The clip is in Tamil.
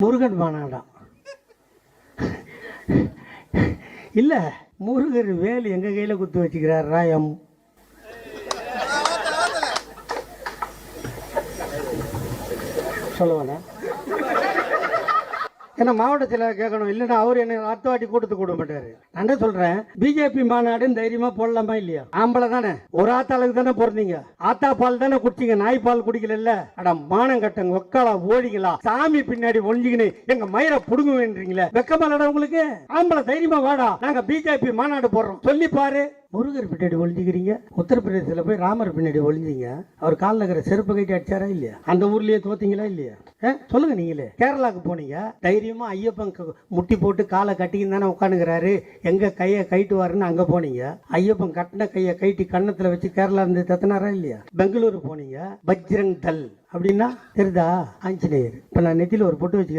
முருகன் பானாடம் இல்ல முருகர் வேல் எங்க கையில குத்து வச்சுக்கிறார் ராயம்? சொல்லுவானே? ஏன்னா மாவட்டத்தில் கேட்கணும். இல்லைன்னா அவர் என்ன அடுத்த வாட்டி கூட்டத்து கூட மாட்டாரு நான் என்ன சொல்றேன்? பிஜேபி மாநாடுன்னு தைரியமா போடலாமா இல்லையா? ஆம்பளை தானே. ஒரு ஆத்தாளுக்கு தானே பிறந்தீங்க ஆத்தா பால் தானே குடிச்சீங்க. நாய் பால் குடிக்கல அட மானம் கட்டங்க. ஒக்காலா ஓடிங்களா சாமி பின்னாடி ஒழிஞ்சுக்கின்னு எங்க மயிரை புடுங்குவேன்றீங்களே. வெக்கமா உங்களுக்கு? ஆம்பளை தைரியமா வாடா. நாங்க பிஜேபி மாநாடு போடுறோம். சொல்லி பாரு. முருகர் பின்னாடி ஒளிஞ்சிக்கிறீங்க உத்தரப்பிரதேசத்தில் போய் ராமர் பின்னாடி ஒளிஞ்சிங்க. அவர் காலில் இருக்கிற செருப்பு கட்டி அடிச்சாரா இல்லையா? அந்த ஊர்லயே தோத்தீங்களா இல்லையா? சொல்லுங்க நீங்களே. கேரளாவுக்கு போனீங்க தைரியமா ஐயப்பன் முட்டி போட்டு காலை கட்டிக்கின்னு தானே உட்காந்துக்கிறாரு எங்க கையை கைட்டுவாருன்னு அங்க போனீங்க. ஐயப்பன் கட்டின கையை கைட்டி கன்னத்துல வச்சு கேரளா இருந்து தத்தினாரா இல்லையா? பெங்களூரு போனீங்க பஜ்ரங் தல் அப்படின்னா தெரிதா ஆஞ்சநேயர். இப்போ நான் நெத்தியில் ஒரு பொட்டு வச்சுக்கிறேன்.